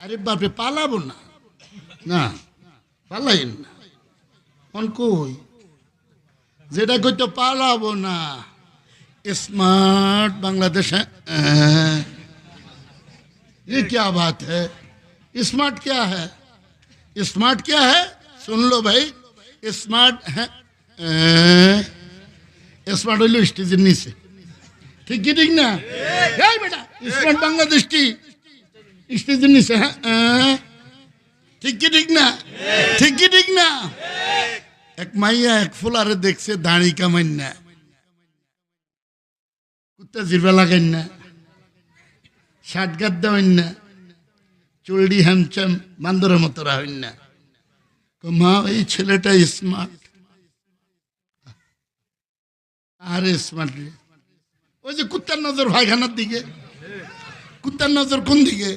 আরে বাপরে পালাবো না না পালাই না কোন কই যেটা কইতো পালাবো না स्मार्ट बांग्लादेश है अह, ये क्या बात है स्मार्ट क्या है स्मार्ट क्या है सुन लो भाई स्मार्ट है স্মার্ট হইল স্টেজের নিচে ঠিক কি ঠিক না এই বেটা স্মার্ট বাংলাদেশ কি স্টেজের নিচে হ্যাঁ ঠিক কি ঠিক না? ঠিক কি ঠিক না? এক মাইয়া এক ফুলারে দেখছে দাঁড়ি কামাই না। কুত্তা জিরবা লাগাইন না। শার্ট গাদ দেওয়াইন না। চুলডি হ্যামচাম বান্দরের মতো রাখেন না। মা এই ছেলেটা স্মার্ট আর স্মার্ট ওই যে কুত্তার নজর ভাইখানার দিকে। কুত্তার নজর কোন দিকে?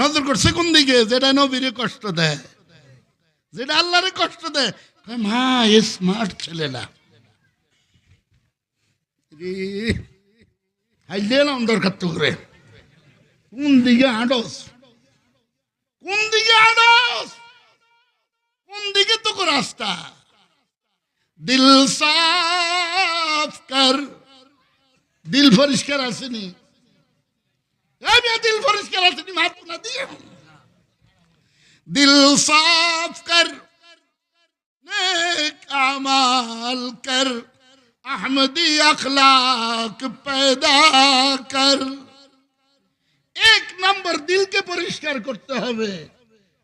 নজর করছে কোন দিকে, যেটা নবীরে কষ্ট দেয়, যেটা আল্লাহরে কষ্ট দেয়। মা, এ স্মার্ট ছেলেটা। হাইলে দরকার তো করে। কোন দিকে আডস? কোন দিকে আডস? কোন দিকে তো রাস্তা? দিল সাফ কর। দিল পরিষ্কার আসেনি। দিল সাফ কর, নেক কর, আহমদি اخلاق पैदा কর। এক নম্বর দিলকে পরিষ্কার করতে হবে।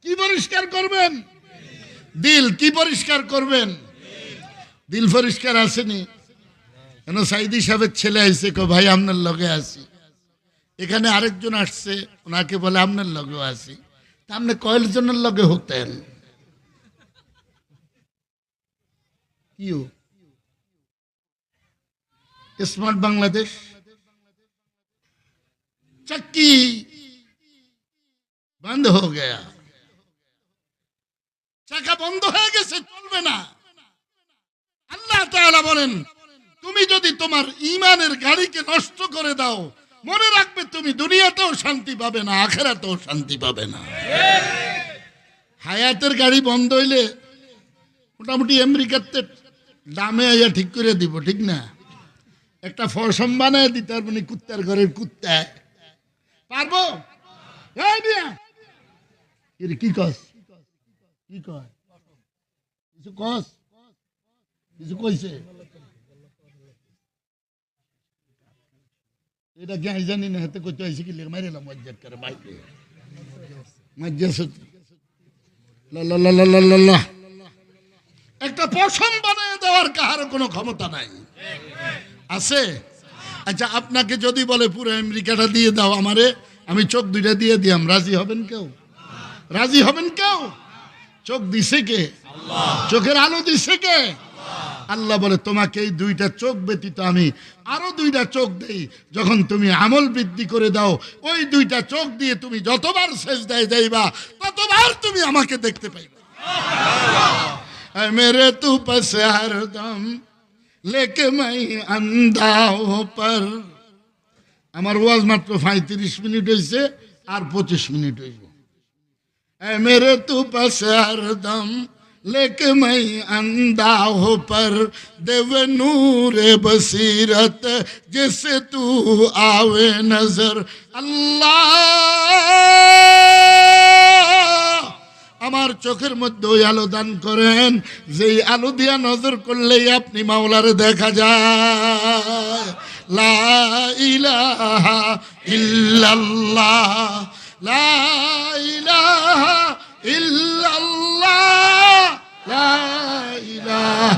কি পরিষ্কার করবেন? দিল কি পরিষ্কার করবেন? দিল পরিষ্কার আসেনি। কেন সাইদি সাহেবের ছেলে আইসে কো, ভাই, আপনার লগে আসি এখানে আরেকজন আসছে, ওনাকে বলে আপনার লগে আছি। তা আপনি কয়েকজনের লগে হতেন স্মার্ট বাংলাদেশ। চাকি। বন্ধ হয়ে গয়া। চাকা বন্ধ হয়ে গেছে, চলবে না। আল্লাহ তাআলা বলেন, তুমি যদি তোমার ইমানের গাড়িকে নষ্ট করে দাও মনে রাখবে, তুমি দুনিয়াতেও শান্তি পাবে না, আখেরাতেও শান্তি পাবে না। হায়াতের গাড়ি বন্ধ হইলে মোটামুটি আমেরিকাতে দামে আইয়া ঠিক করে দিব, ঠিক না? একটা ফসম বানায় দিতে পারব না, কুত্তার ঘরের কুত্তা। পারব? কি কস? কি কয়? কিছু কস? কিছু কইছে? এটা আমি জানি না, হাতে কইতে হয়েছে কি লেগে মারিলাম মজ্জাত করে বাইকে মজ্জা সত্যি। একটা পশম বানিয়ে দেওয়ার কাহার কোনো ক্ষমতা নাই। আছে? আচ্ছা আপনাকে যদি বলে পুরো আমেরিকাটা দিয়ে দাও আমারে, আমি চোখ দুইটা দিয়ে দিয়াম। রাজি হবেন কেউ? রাজি হবেন কেউ? চোখ দিছে কে? চোখের আলো দিছে কে? আল্লাহ বলে, তোমাকে এই দুইটা চোখ ব্যতীত আমি আরও দুইটা চোখ দেই। যখন তুমি আমল বৃদ্ধি করে দাও, ওই দুইটা চোখ দিয়ে তুমি যতবার শেষ দেয় যাইবা, ততবার তুমি আমাকে দেখতে পাইবা। মেরে তু পস হরদম লেকে মাই আন্দাও পর। আমার ওয়াজ মাত্র পঁয়ত্রিশ মিনিট হয়েছে আর পঁচিশ মিনিট হয়েছে মেরে তু পাশে হরদম लेके मैं अंधा हो पर देव नूर बसीरत जिसे तू आवे नजर अल्लाह আমার চোখের মধ্যে ওই আলো দান করেন যেই আলো দিয়া নজর করলেই আপনি মাওলারে দেখা যায় লা ইলাহা ইল্লাল্লাহ লা ইলাহা ইল্লাল্লাহ লা